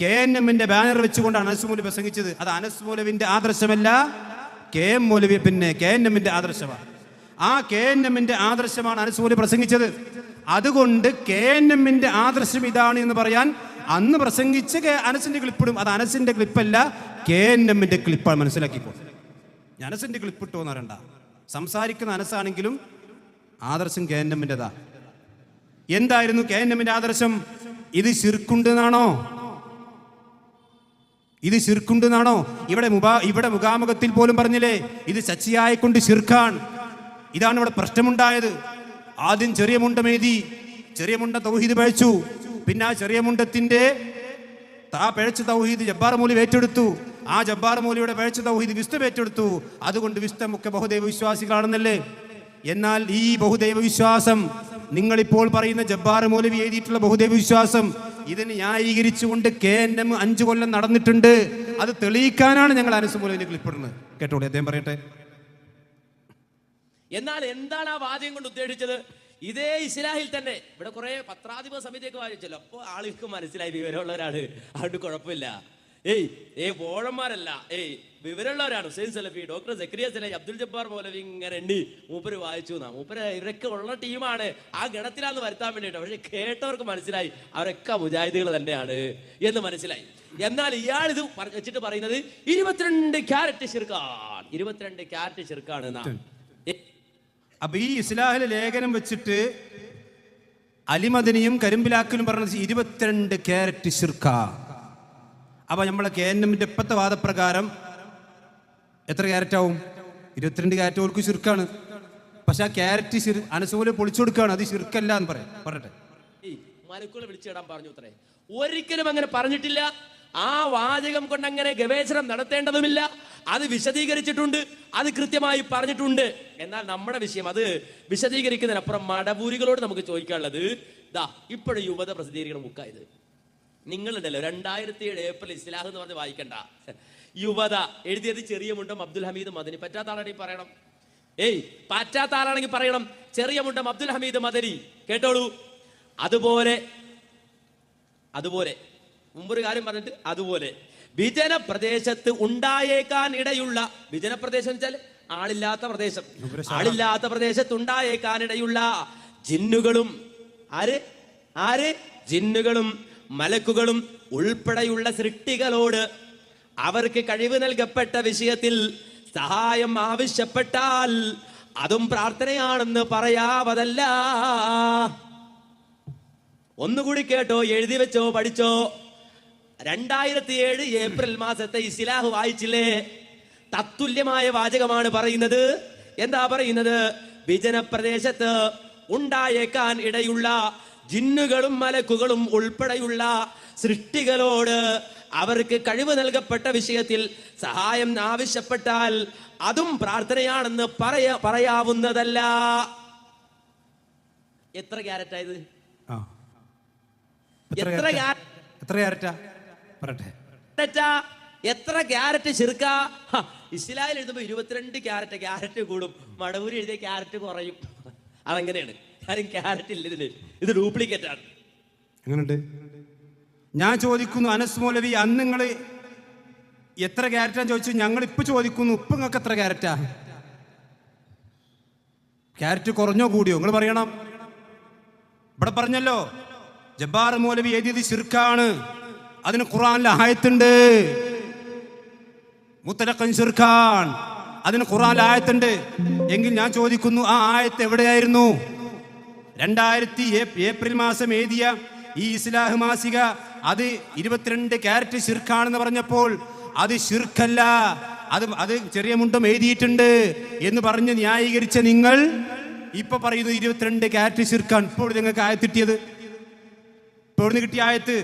K N എമ്മിന്റെ banner വെച്ചുകൊണ്ടാണ് അനസ് പ്രസംഗിച്ചത്. അത് അനസ് മൗലവിന്റെ ആദർശമല്ല കെ എം മൗലവി പിന്നെ കെ എൻ എമ്മിന്റെ ആദർശമാണ്. ആ കെ എൻ എമ്മിന്റെ ആദർശമാണ് അനസ് പ്രസംഗിച്ചത്. അതുകൊണ്ട് കെ എൻ എമ്മിന്റെ ആദർശം ഇതാണ് എന്ന് പറയാൻ അന്ന് പ്രസംഗിച്ച അനസിന്റെ ക്ലിപ്പിടും. അത് അനസിന്റെ ക്ലിപ്പല്ല കെ എൻ എമ്മിന്റെ ക്ലിപ്പാണ് മനസ്സിലാക്കിക്കോ. ഞാൻ അനസിന്റെ ക്ലിപ്പ് ഇട്ടോ എന്ന് പറയണ്ട. സംസാരിക്കുന്ന അനസാണെങ്കിലും ആദർശം കെ എൻ എമ്മിന്റെതാ എന്തായിരുന്നു കെ എൻ എമ്മിന്റെ ആദർശം? ഇത് ശിർക്കുണ്ടെന്നാണോ? ഇത് ശിർക്കുണ്ടെന്നാണോ? ഇവിടെ മുബാ ഇവിടെ മുഖാമുഖത്തിൽ പോലും പറഞ്ഞില്ലേ? ഇത് ചച്ചിയായ കൊണ്ട് ശിർഖാൻ ഇതാണ് ഇവിടെ പ്രശ്നമുണ്ടായത്. ആദ്യം ചെറിയ മുണ്ടമേതി ചെറിയ മുണ്ട തൗഹീദ് പഴച്ചു. പിന്നെ ആ ചെറിയ മുണ്ടത്തിന്റെ ആ പഴച്ച തൗഹീദ് ജബ്ബാർ മൂലി ഏറ്റെടുത്തു. ആ ജബ്ബാർ മൂലിയുടെ പഴച്ച തൗഹീദ് വിസ്തം ഏറ്റെടുത്തു. അതുകൊണ്ട് വിസ്തമൊക്കെ ബഹുദൈവ വിശ്വാസികളാണെന്നല്ലേ? എന്നാൽ ഈ ബഹുദൈവ വിശ്വാസം നിങ്ങളിപ്പോൾ പറയുന്ന ജബ്ബാർ മൂലി എഴുതിയിട്ടുള്ള ബഹുദൈവ വിശ്വാസം ഇതിന് ന്യായീകരിച്ചുകൊണ്ട് കെ എൻ എം അഞ്ചു കൊല്ലം നടന്നിട്ടുണ്ട്. അത് തെളിയിക്കാനാണ് ഞങ്ങൾ അനസ് മൗലവിനെ ക്ലിപ്പിടുന്നത് കേട്ടോളൂ അദ്ദേഹം പറയട്ടെ. എന്നാൽ എന്താണ് ആ വാചകം കൊണ്ട് ഉദ്ദേശിച്ചത്? ഇതേ ഇസ്ലാഹിൽ തന്നെ. ഇവിടെ കുറെ പത്രാധിപ സമിതിയൊക്കെ വായിച്ചല്ലോ. അപ്പോൾ ആളുകൾക്ക് മനസ്സിലായി വിവരമുള്ളവരാണ് അതുകൊണ്ട് കുഴപ്പമില്ല. ഏയ് ഏ പോഴന്മാരല്ല. ഏയ് വിവരമുള്ളവരാണ്. ഹുസൈൻ സലഫി ഡോക്ടർ സക്രിയ സലഫി അബ്ദുൽ ജബ്ബാർ പോലെ ഇങ്ങനെ എണ്ണി മൂപ്പര് വായിച്ചു എന്നാ. മൂപ്പര് ഇവരൊക്കെ ഉള്ള ടീമാണ്. ആ ഗണത്തിലാന്ന് വരുത്താൻ വേണ്ടിട്ട് പക്ഷെ കേട്ടവർക്ക് മനസ്സിലായി. അവരൊക്കെ മുജാഹിദികൾ തന്നെയാണ് എന്ന് മനസ്സിലായി. എന്നാൽ ഇയാൾ ഇത് വെച്ചിട്ട് പറയുന്നത് ഇരുപത്തിരണ്ട് ക്യാരറ്റ് ചെറുക്കാണ്. ഇരുപത്തിരണ്ട് ക്യാരറ്റ് ഏ, അപ്പൊ ഈ ഇസ്ലാഹിലെ ലേഖനം വെച്ചിട്ട് അലിമദനിയും കരിമ്പിലാക്കലും പറഞ്ഞത് ഇരുപത്തിരണ്ട് ക്യാരറ്റ് ശിർക്ക അപ്പൊ നമ്മളെ കെ എൻ എമ്മിന്റെ ഇപ്പത്തെ വാദപ്രകാരം എത്ര ക്യാരറ്റ് ആവും? ഇരുപത്തിരണ്ട് ക്യാരറ്റ് ഓർക്ക് ചുരുക്കാണ്. പക്ഷെ ആ ക്യാരറ്റ് ശിർ അനസുപോലെ പൊളിച്ചു കൊടുക്കുകയാണ് അത് ശിർക്കല്ല എന്ന് പറയാം. പറയട്ടെ വിളിച്ചിടാൻ പറഞ്ഞു ഒരിക്കലും അങ്ങനെ പറഞ്ഞിട്ടില്ല. ആ വാചകം കൊണ്ട് അങ്ങനെ ഗവേഷണം നടത്തേണ്ടതുമില്ല. അത് വിശദീകരിച്ചിട്ടുണ്ട്. അത് കൃത്യമായി പറഞ്ഞിട്ടുണ്ട്. എന്നാൽ നമ്മുടെ വിഷയം അത് വിശദീകരിക്കുന്നതിനപ്പുറം മടവൂരികളോട് നമുക്ക് ചോദിക്കാനുള്ളത് ദാ ഇപ്പോഴും യുവത പ്രസിദ്ധീകരിക്കുന്ന ബുക്കായത് നിങ്ങളുണ്ടല്ലോ രണ്ടായിരത്തി ഏഴ് ഏപ്രിൽ ഇസ്ലാഹ് എന്ന് പറഞ്ഞ് വായിക്കണ്ട. യുവത എഴുതിയത് ചെറിയ മുണ്ടം അബ്ദുൽ ഹമീദ് മദനി. പറ്റാത്ത ആളാണെങ്കിൽ പറയണം. ഏയ് പറ്റാത്ത ആളാണെങ്കിൽ പറയണം. ചെറിയ മുണ്ടം അബ്ദുൽ ഹമീദ് മദനി. കേട്ടോളൂ. അതുപോലെ അതുപോലെ. മുമ്പൊരു കാര്യം പറഞ്ഞിട്ട് അതുപോലെ. വിജന പ്രദേശത്ത് ഉണ്ടായേക്കാൻ ഇടയുള്ള വിജന പ്രദേശം വെച്ചാൽ ആളില്ലാത്ത പ്രദേശം. ആളില്ലാത്ത പ്രദേശത്ത് ഉണ്ടായേക്കാൻ ഇടയുള്ള ജിന്നുകളും. ആര്? ആര്? ജിന്നുകളും. മലക്കുകളും ഉൾപ്പെടെയുള്ള സൃഷ്ടികളോട് അവർക്ക് കഴിവ് നൽകപ്പെട്ട വിഷയത്തിൽ സഹായം ആവശ്യപ്പെട്ടാൽ അതും പ്രാർത്ഥനയാണെന്ന് പറയാവതല്ല. ഒന്നുകൂടി കേട്ടോ എഴുതി വെച്ചോ പഠിച്ചോ. രണ്ടായിരത്തി ഏഴ് ഏപ്രിൽ മാസത്തെ ഇസ്ലാഹ് വായിച്ചില്ലേ? തത്തുല്യമായ വാചകമാണ് പറയുന്നത്. എന്താ പറയുന്നത്? വിജനപ്രദേശത്ത് ഉണ്ടായേക്കാൻ ഇടയുള്ള ജിന്നുകളും മലക്കുകളും ഉൾപ്പെടെയുള്ള സൃഷ്ടികളോട് അവർക്ക് കഴിവ് നൽകപ്പെട്ട വിഷയത്തിൽ സഹായം ആവശ്യപ്പെട്ടാൽ അതും പ്രാർത്ഥനയാണെന്ന് പറയ പറയാവുന്നതല്ല. എത്ര ക്യാരറ്റ് ആയത് എത്ര എത്ര ക്യാരറ്റാ? ക്യാരറ്റ്? എത്ര ക്യാരറ്റാ ചെറുക്ക? ഇസ്ലാമിൽ എഴുതുമ്പോ ഇരുപത്തിരണ്ട് ക്യാരറ്റ് ക്യാരറ്റ് കൂടും. മടവൂര് എഴുതിയ ക്യാരറ്റ് കുറയും. അതങ്ങനെയാണ്. കാര്യം ക്യാരറ്റ് ഇല്ല ഇത് ഡ്യൂപ്ലിക്കേറ്റ് ആണ്. എങ്ങനെയുണ്ട് ഞാൻ ചോദിക്കുന്നു അനസ് മൗലവി അന്ന് നിങ്ങൾ എത്ര ക്യാരറ്റാന്ന് ചോദിച്ചു. ഞങ്ങൾ ഇപ്പൊ ചോദിക്കുന്നു ഇപ്പൊ നിങ്ങൾക്ക് എത്ര ക്യാരറ്റാ? ക്യാരറ്റ് കുറഞ്ഞോ കൂടിയോ? നിങ്ങൾ പറയണം. ഇവിടെ പറഞ്ഞല്ലോ ജബ്ബാർ മൗലവി എഴുതിയത് ശിർക്കാണ്. അതിന് ഖുറാനിൽ ആയത്തുണ്ട്. മുത്തലക്കൻ ശിർഖാൻ. അതിന് ഖുറാൻ ആയത്തുണ്ട്. എങ്കിൽ ഞാൻ ചോദിക്കുന്നു ആ ആയത്ത് എവിടെയായിരുന്നു? രണ്ടായിരത്തി ഏപ്രിൽ മാസം എഴുതിയ ഈ ഇസ്ലാഹ് മാസിക അത് ഇരുപത്തിരണ്ട് ക്യാരറ്റ് ശിർഖാണെന്ന് പറഞ്ഞപ്പോൾ അത് ശിർക്കല്ല അത് അത് ചെറിയ മുണ്ടും എഴുതിയിട്ടുണ്ട് എന്ന് പറഞ്ഞ് ന്യായീകരിച്ച നിങ്ങൾ ഇപ്പൊ പറയുന്നു ഇരുപത്തിരണ്ട് ക്യാരറ്റ് ശിർഖാണ്. ഇപ്പോൾ നിങ്ങൾക്ക് ആയത്തിട്ടിയത് ഇപ്പോൾ കിട്ടിയ ആയത്ത്